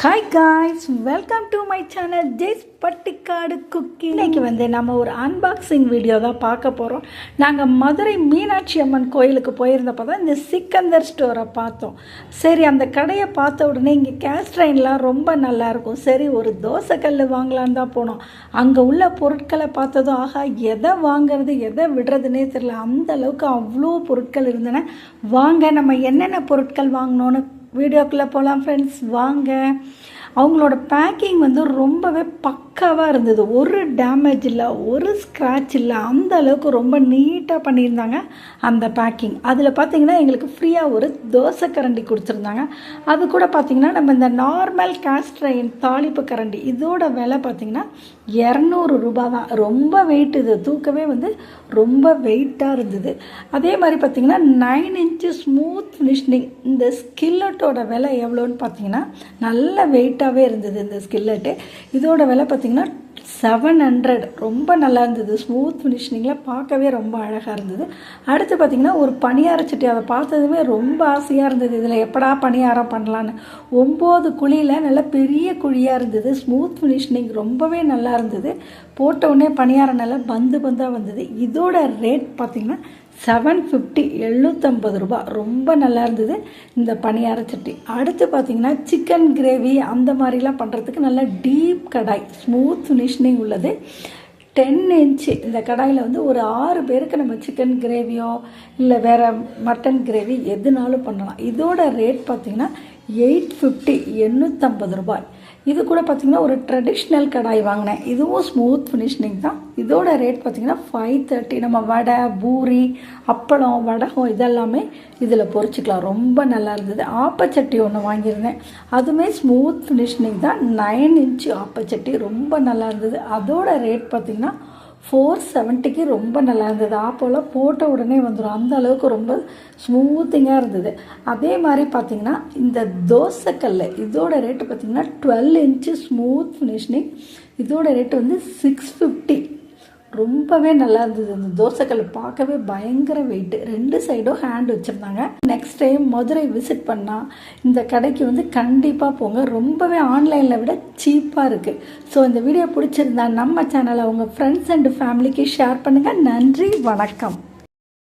Hi guys welcome to my channel Jai's பட்டிக்காடு cookie இன்னைக்கு வந்து நம்ம ஒரு அன்பாக்சிங் வீடியோ தான் பார்க்க போகிறோம் நாங்கள் மதுரை மீனாட்சி அம்மன் கோயிலுக்கு போயிருந்தப்போ தான் இந்த சிக்கந்தர் ஸ்டோரை பார்த்தோம். சரி அந்த கடையை பார்த்த உடனே இங்கே கேஸ்ட்ரைன்லாம் ரொம்ப நல்லாயிருக்கும் சரி ஒரு தோசை கல் வாங்கலான்னு தான் போனோம். அங்கே உள்ள பொருட்களை பார்த்ததும் ஆகா எதை வாங்கிறது எதை விடுறதுனே தெரியல. அந்த அளவுக்கு அவ்வளோ பொருட்கள் இருந்தன. வாங்க நம்ம என்னென்ன பொருட்கள் வாங்கினோன்னு வீடியோக்குள்ளே போகலாம் ஃப்ரெண்ட்ஸ் வாங்க. அவங்களோட பேக்கிங் வந்து ரொம்பவே பக்காவாக இருந்தது. ஒரு டேமேஜ் இல்லை ஒரு ஸ்க்ராட்ச் இல்லை அந்த அளவுக்கு ரொம்ப நீட்டாக பண்ணியிருந்தாங்க அந்த பேக்கிங் அதில் பார்த்தீங்கன்னா எங்களுக்கு ஃப்ரீயாக ஒரு தோசை கரண்டி கொடுத்துருந்தாங்க அது கூட பார்த்தீங்கன்னா நம்ம இந்த நார்மல் காஸ்ட்ரைன் தாளிப்பு கரண்டி இதோட விலை பார்த்தீங்கன்னா இரநூறு ரூபா தான். ரொம்ப வெயிட் இது. தூக்கவே வந்து ரொம்ப வெயிட்டாக இருந்தது. அதே மாதிரி பார்த்தீங்கன்னா நைன் இன்ச்சு ஸ்மூத் ஃபினிஷிங் இந்த ஸ்கில்லட்டோட விலை எவ்வளோன்னு பார்த்தீங்கன்னா நல்ல வெயிட்டாகவே இருந்தது இந்த ஸ்கில்லட்டு இதோட விலை பார்த்தீங்கன்னா செவன் ஹண்ட்ரட் ரொம்ப நல்லா இருந்தது. ஸ்மூத் ஃபினிஷிங்கில் பார்க்கவே ரொம்ப அழகாக இருந்தது. அடுத்து பார்த்திங்கன்னா ஒரு பணியார சட்டி. அதை பார்த்ததுமே ரொம்ப ஆசையாக இருந்தது. இதில் எப்படா பணியாரம் பண்ணலான்னு. ஒம்பது குழியில் நல்ல பெரிய குழியாக இருந்தது. ஸ்மூத் ஃபினிஷிங் ரொம்பவே நல்லா இருந்தது. போட்ட உடனே பணியாரம் நல்லா பந்து பந்தாக வந்தது. இதோட ரேட் பார்த்திங்கன்னா செவன் ஃபிஃப்டி எழுநூற்றம்பது ரூபா. ரொம்ப நல்லா இருந்தது இந்த பணியார சட்டி. அடுத்து பார்த்திங்கன்னா சிக்கன் கிரேவி அந்த மாதிரிலாம் பண்ணுறதுக்கு நல்ல டீப் கடாய். ஸ்மூத் மிஷினிங் உள்ளது. டென் இன்ச்சு இந்த கடாயில் வந்து ஒரு ஆறு பேருக்கு நம்ம சிக்கன் கிரேவியோ இல்லை வேறு மட்டன் கிரேவி எதுனாலும் பண்ணலாம். இதோட ரேட் பார்த்திங்கன்னா எயிட் ஃபிஃப்டி எண்ணூற்றம்பது ரூபாய். இது கூட பார்த்திங்கன்னா ஒரு ட்ரெடிஷ்னல் கடாய் வாங்கினேன். இதுவும் ஸ்மூத் ஃபினிஷிங் தான். இதோட ரேட் பார்த்திங்கன்னா ஃபைவ் தேர்ட்டி நம்ம வடை பூரி அப்பளம் வடகம் இதெல்லாமே இதில் பொரிச்சிக்கலாம் ரொம்ப நல்லா இருந்தது. ஆப்பச்சட்டி ஒன்று வாங்கியிருந்தேன். அதுவுமே ஸ்மூத் ஃபினிஷிங் தான். நைன் இன்ச்சு ஆப்பச்சட்டி. ரொம்ப நல்லா இருந்தது. அதோட ரேட் பார்த்திங்கன்னா ஃபோர் செவன்ட்டிக்கு ரொம்ப நல்லா இருந்தது. ஆப்போலாம் போட்ட உடனே வந்துடும் அந்த அளவுக்கு ரொம்ப ஸ்மூத்திங்காக இருந்தது. அதே மாதிரி பார்த்திங்கன்னா இந்த தோசைக்கல் இதோட ரேட்டு பார்த்திங்கன்னா டுவெல் இன்ச்சு ஸ்மூத் ஃபினிஷிங் இதோட ரேட்டு வந்து சிக்ஸ் ஃபிஃப்டி ரொம்பவே நல்லா இருந்தது. அந்த தோசைக்கல் பார்க்கவே பயங்கர வெயிட்டு ரெண்டு சைடும் ஹேண்ட் வச்சுருந்தாங்க. நெக்ஸ்ட் டைம் மதுரை விசிட் பண்ணால் இந்த கடைக்கு வந்து கண்டிப்பாக போங்க. ரொம்பவே ஆன்லைனில் விட சீப்பாக இருக்குது ஸோ இந்த வீடியோ பிடிச்சிருந்தா நம்ம சேனலை உங்கள் ஃப்ரெண்ட்ஸ் அண்ட் ஃபேமிலிக்கு ஷேர் பண்ணுங்கள் நன்றி வணக்கம்.